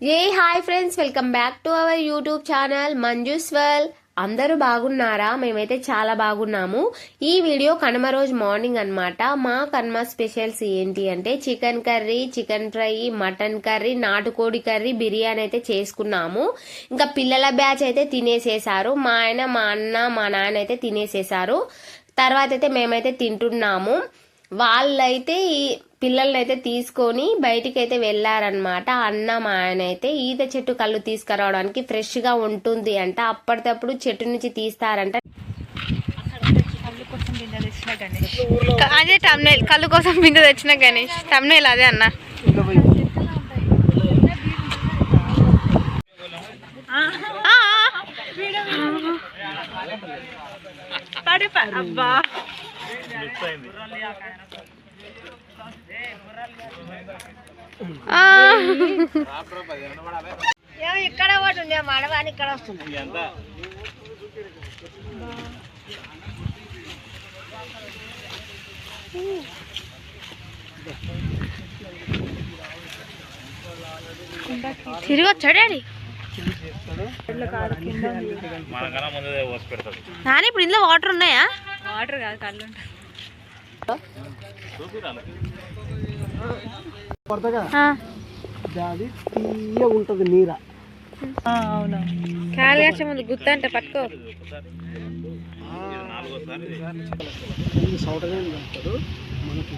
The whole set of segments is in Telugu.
A hi friends welcome back to our YouTube channel మంజుస్వల్. అందరూ బాగున్నారా? మేమైతే చాలా బాగున్నాము. ఈ వీడియో కనుమ రోజు మార్నింగ్ అన్నమాట. మా కనుమ స్పెషల్స్ ఏంటి అంటే chicken curry chicken fry mutton curry నాటుకోడి కర్రీ బిర్యానీ అయితే చేసుకున్నాము. ఇంకా పిల్లల బ్యాచ్ అయితే తినేసేసారు. మా ఆయన మా అన్న మా నాన్న అయితే తినేసేసారు. తర్వాత అయితే మేమైతే తింటున్నాము. వాళ్ళైతే ఈ పిల్లల్ని అయితే తీసుకొని బయటికి అయితే వెళ్ళారనమాట అన్న మా ఆయన అయితే ఈత చెట్టు కళ్ళు తీసుకురావడానికి ఫ్రెష్గా ఉంటుంది అంట. అప్పటికప్పుడు చెట్టు నుంచి తీస్తారంట. అదే టమ్నేల్ కళ్ళు కోసం బిందె తెచ్చిన గణేష్. టమ్నేల్ అదే అన్న. అబ్బా ఆ. ఇక్కడ ఒకటి ఉంది మడవాని ఇక్కడ వస్తుంది తిరిగి వచ్చాడు నాని ఇప్పుడు ఇందులో వాటర్ ఉన్నాయా? వాటర్ కాదు కళ్ళు అది తీయ ఉంటుంది నీర. కాలు కాసే ముందు గుత్త అంటే పట్టుకో. మనకి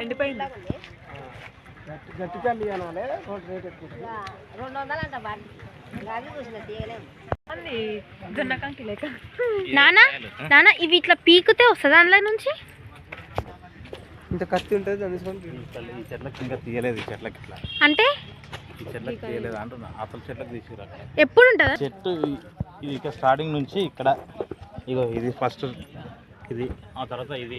తీయదు. గట్టి కల్లి అనాలి రోడ్ రేట్ ఎక్కువ ఉంటుంది. రెండు వందలు అంట బండి అది చూసిన తీయలేము నానా నానా ఇవి ఇట్లా పీకితే వస్తుంది అందులో నుంచి? ఇంత కత్తి ఉంటుంది ఈ చెట్లకి ఇంకా తీయలేదు ఈ చెట్లకి ఇట్లా అంటే? ఈ చెట్లకి తీయలేదు అంటున్నా. అసలు చెట్లకి తీసుకురా ఎప్పుడు ఉంటుందా చెట్టు ఇది ఇక్కడ స్టార్టింగ్ నుంచి ఇక్కడ ఇగో ఇది ఫస్ట్ ఇది ఆ తర్వాత ఇది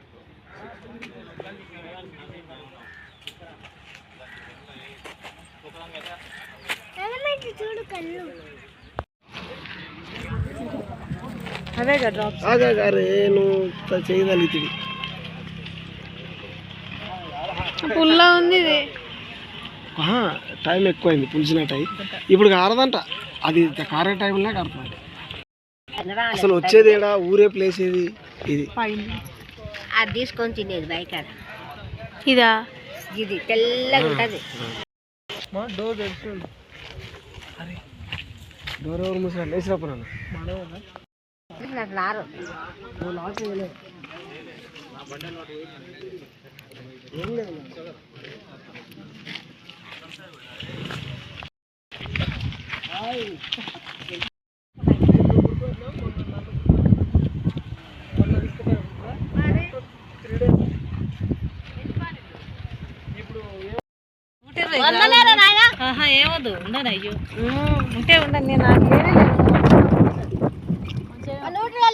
అవే కదా డ్రాప్స్ ఆగా గారే నువ్వు త- చేయగలుగుతుంది పుల్లా ఉంది ఇది. ఆహా, టైం ఎక్కువైంది పులిసిన టైం ఇప్పుడు కారదంట. అది కారే టైంలో కడుతుంది అసలు వచ్చేది ఏడా? ఊరే ప్లేస్ ఏది? ఇది. అది తీసుకొని తినేది బైక్ ఇదా? ఇది తెల్లగా ఉంటది డోర్ డోర్ ఎవరు మూసారు లేచినప్పుడు అన్న లేదు ఏమొద్దు ఉండదు అయ్యో. ఉంటే ఉండండి నేను నాకు వేరే నూటిలో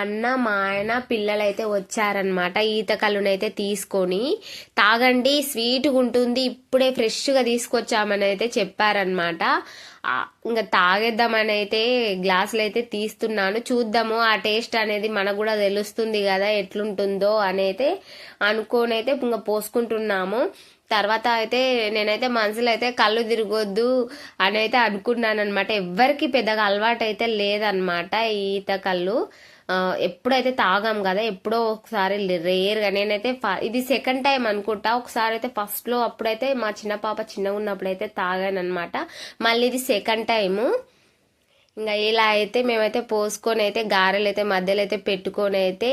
అన్న మా ఆయన పిల్లలైతే వచ్చారనమాట ఈత కళ్ళునైతే తీసుకొని తాగండి స్వీట్గా ఉంటుంది ఇప్పుడే ఫ్రెష్గా తీసుకొచ్చామని అయితే చెప్పారనమాట ఇంకా తాగేద్దామని అయితే గ్లాసులు అయితే తీస్తున్నాను. చూద్దాము ఆ టేస్ట్ అనేది మనకు కూడా తెలుస్తుంది కదా ఎట్లుంటుందో అని అయితే అనుకోని అయితే ఇంకా పోసుకుంటున్నాము. తర్వాత అయితే నేనైతే మనసులో అయితే కళ్ళు తిరగొద్దు అని అయితే అనుకున్నాను అనమాట ఎవ్వరికి పెద్దగా అలవాటు అయితే లేదనమాట ఈత కళ్ళు. ఎప్పుడైతే తాగాం కదా ఎప్పుడో ఒకసారి రేర్గా నేనైతే ఫ- ఇది సెకండ్ టైం అనుకుంటా. ఒకసారి అయితే ఫస్ట్లో అప్పుడైతే మా చిన్న పాప చిన్నగా ఉన్నప్పుడైతే తాగాను అనమాట మళ్ళీ ఇది సెకండ్ టైము ఇంకా ఇలా అయితే మేమైతే పోసుకొని అయితే గారెలు అయితే మధ్యలో అయితే పెట్టుకొని అయితే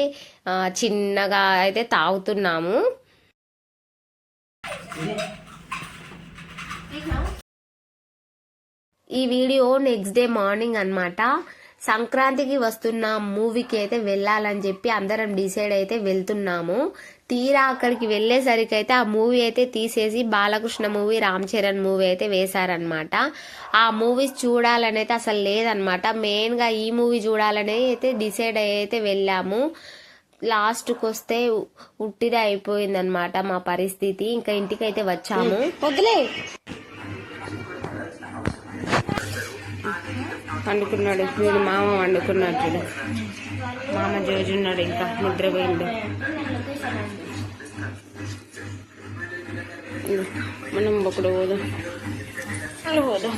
చిన్నగా అయితే తాగుతున్నాము. ఈ వీడియో నెక్స్ట్ డే మార్నింగ్ అన్నమాట. సంక్రాంతికి వస్తున్న మూవీకి అయితే వెళ్ళాలని చెప్పి అందరం డిసైడ్ అయితే వెళ్తున్నాము. తీరా అక్కడికి వెళ్ళేసరికి అయితే ఆ మూవీ అయితే తీసేసి బాలకృష్ణ మూవీ రామ్ చరణ్ మూవీ అయితే వేశారనమాట ఆ మూవీస్ చూడాలని అయితే అసలు లేదనమాట మెయిన్గా ఈ మూవీ చూడాలని అయితే డిసైడ్ అయితే వెళ్ళాము. లాస్ట్కి వస్తే ఉట్టిదే అయిపోయిందనమాట మా పరిస్థితి. ఇంకా ఇంటికి అయితే వచ్చాము. వదిలే వండుకున్నాడు వీడు మామ వండుకున్నాడు చూడు. మామ జోజున్నాడు ఇంకా నిద్రపోయిండు మనం ఒకడు పోదాం. అలా పోదాం.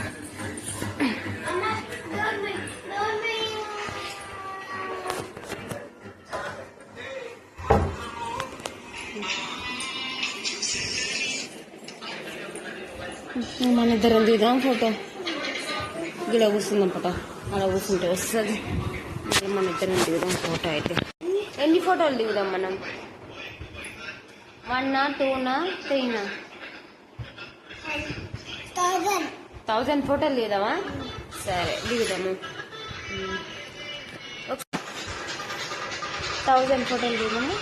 మన ఇద్దరం దిగుదాం ఫోటో. ఇక్కడ కూర్చుందాం అలా కూర్చుంటే వస్తుంది. మరి మన ఇద్దరం దిగుదాం ఫోటో అయితే. ఎన్ని ఫోటోలు దిగుదాం మనం? వన్నా టూనా త్రీనా థౌజండ్ ఫోటోలు దిగుదామా? సరే దిగుదాము. థౌజండ్ ఫోటోలు దిగుదాము.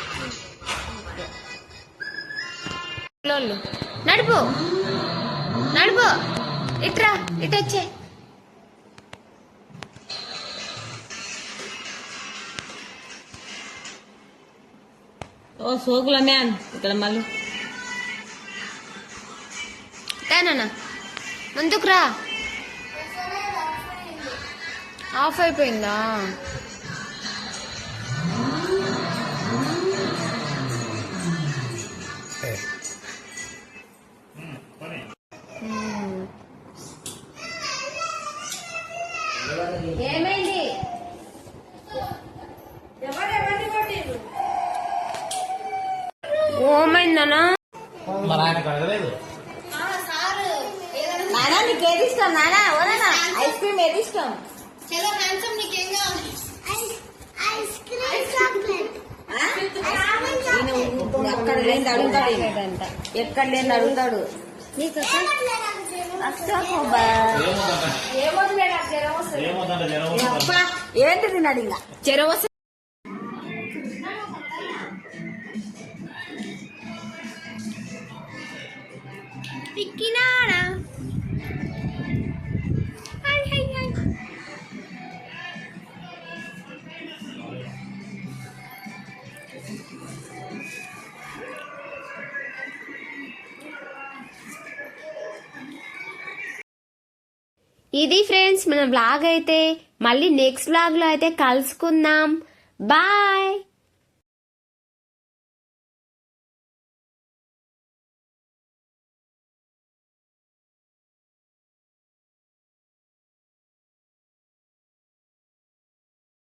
నడుపు. నడుపు. ఇట్రా ఇటు వచ్చే ఓ సోకుల మ్యాన్ ఇక్కడ మళ్ళీ. తేనా ముందుకు రా. ఆఫ్ అయిపోయిందా? ఏమైంది? నీకు ఏది ఇష్టం నానా? ఓనా ఐస్ క్రీమ్ ఏది ఇష్టం? ఎక్కడ లేని అడుగుతాడు ఈయన. ఎక్కడ లేని అడుగుతాడు ఏమవుతుందంటే జనం వస్తుంది. అబ్బా, ఏంటి తిన్నాడు ఇంకా? చెరవస ఇది ఫ్రెండ్స్ మన బ్లాగ్ అయితే మళ్ళీ నెక్స్ట్ బ్లాగ్లో అయితే కలుసుకుందాం. బాయ్